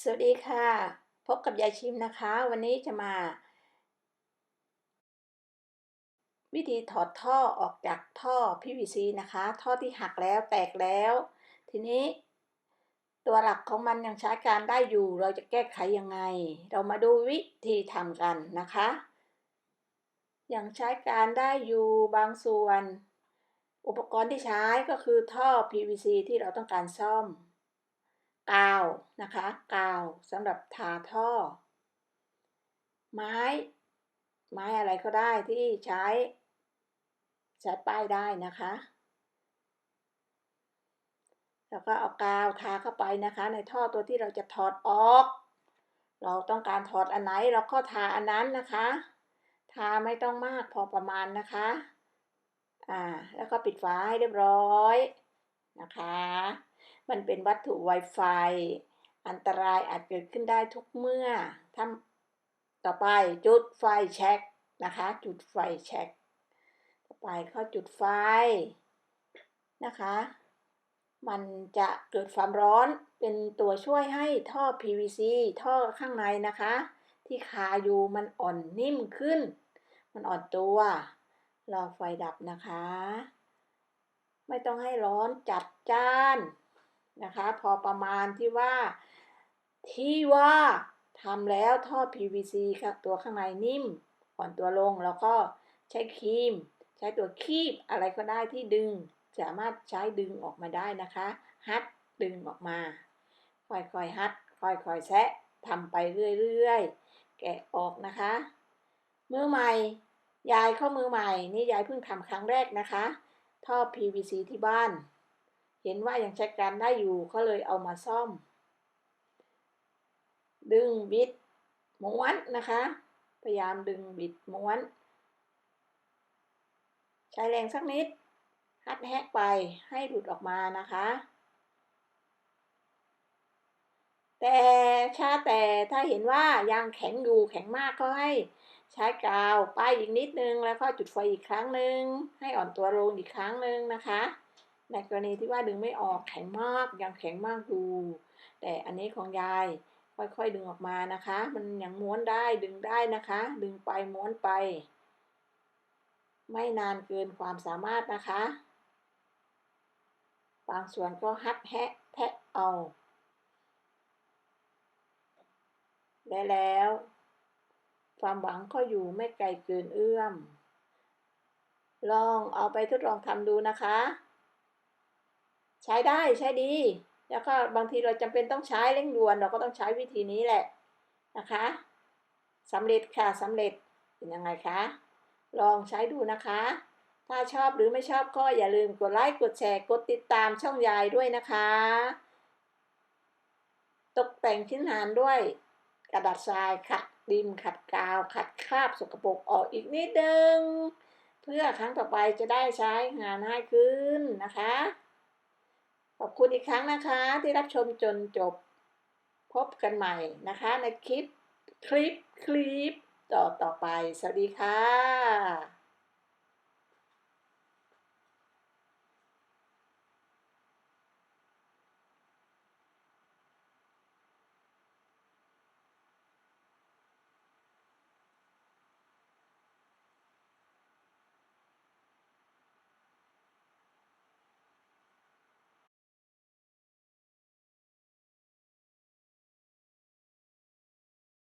สวัสดีค่ะ พบกับยายชิมนะคะ วันนี้จะมา วิธีถอดท่อออกจากท่อ PVC นะคะ ท่อที่หักแล้วแตกแล้ว ทีนี้ ตัวหลักของมันยังใช้การได้อยู่ เราจะแก้ไขยังไง เรามาดูวิธีทำกันนะคะ ยังใช้การได้อยู่บางส่วน อุปกรณ์ที่ใช้ก็คือท่อ PVC ที่เราต้องการซ่อม กาวนะคะกาวสำหรับทาท่อ ไม้ ไม้อะไรก็ได้ที่ใช้ ใช้ป้ายได้นะคะ แล้วก็เอากาวทาเข้าไปนะคะ ในท่อตัวที่เราจะถอดออก เราต้องการถอดอันไหนเราก็ทาอันนั้นนะคะ ทาไม่ต้องมากพอประมาณนะคะอ่าแล้วก็ปิดฝาให้เรียบร้อย นะคะ มันเป็นวัตถุไวไฟ อันตรายอาจเกิดขึ้นได้ทุกเมื่อทำต่อไปจุดไฟแช็กนะคะ จุดไฟแช็กต่อไปเข้าจุดไฟนะคะ มันจะเกิดความร้อนเป็นตัวช่วยให้ท่อ PVC ท่อข้างในนะคะ ที่คาอยู่มันอ่อนนิ่มขึ้น มันอ่อนตัว รอไฟดับนะคะ ไม่ต้องให้ร้อนจัดจ้านนะคะ พอประมาณที่ว่า ที่ว่าทำแล้วท่อ PVC ครับตัวข้างในนิ่มอ่อนตัวลงแล้วก็ใช้ครีม ใช้ตัวคีบอะไรก็ได้ที่ดึง สามารถใช้ดึงออกมาได้นะคะ ฮัดดึงออกมา ค่อยๆฮัด ค่อยๆแซะทำไปเรื่อยๆ แกะออกนะคะ มือใหม่ ยายเข้ามือใหม่ นี่ยายเพิ่งทำครั้งแรกนะคะ ท่อ PVC ที่บ้าน เห็นว่ายังใช้การได้อยู่ก็เลยเอามาซ่อม ดึงบิดม้วนนะคะ พยายามดึงบิดม้วน ใช้แรงสักนิด ฮัดแฮกไปให้หลุดออกมานะคะ แต่ชาแต่ถ้าเห็นว่ายังแข็งอยู่แข็งมากก็ให้ ใช้กาวป้ายอีกนิดนึงแล้วก็จุดไฟอีกครั้งหนึ่งให้อ่อนตัวลงอีกครั้งหนึ่งนะคะในกรณีที่ว่าดึงไม่ออกแข็งมากยังแข็งมากอยู่แต่อันนี้ของยายค่อยๆดึงออกมานะคะ มันยังม้วนได้ดึงได้นะคะ ดึงไปม้วนไป ไม่นานเกินความสามารถนะคะ บางส่วนก็ฮัดแฮะแทะเอาและแล้ว ความหวังก็อยู่ไม่ไกลเกินเอื้อม ลองเอาไปทดลองทำดูนะคะ ใช้ได้ใช้ดี แล้วก็บางทีเราจำเป็นต้องใช้เร่งด่วนเราก็ต้องใช้วิธีนี้แหละนะคะสำเร็จค่ะสำเร็จเป็นยังไงคะ ลองใช้ดูนะคะ ถ้าชอบหรือไม่ชอบก็อย่าลืมกดไลค์กดแชร์กดติดตามช่องยายด้วยนะคะ ตกแต่งชิ้นงานด้วยกระดาษทรายขัด ดินขัดกาว ขัดคราบสกปรกออกอีกนิดนึง เพื่อครั้งต่อไปจะได้ใช้งานง่ายขึ้นนะคะ ขอบคุณอีกครั้งนะคะที่รับชมจนจบ พบกันใหม่นะคะในคลิปคลิปคลิปต่อต่อไป สวัสดีค่ะ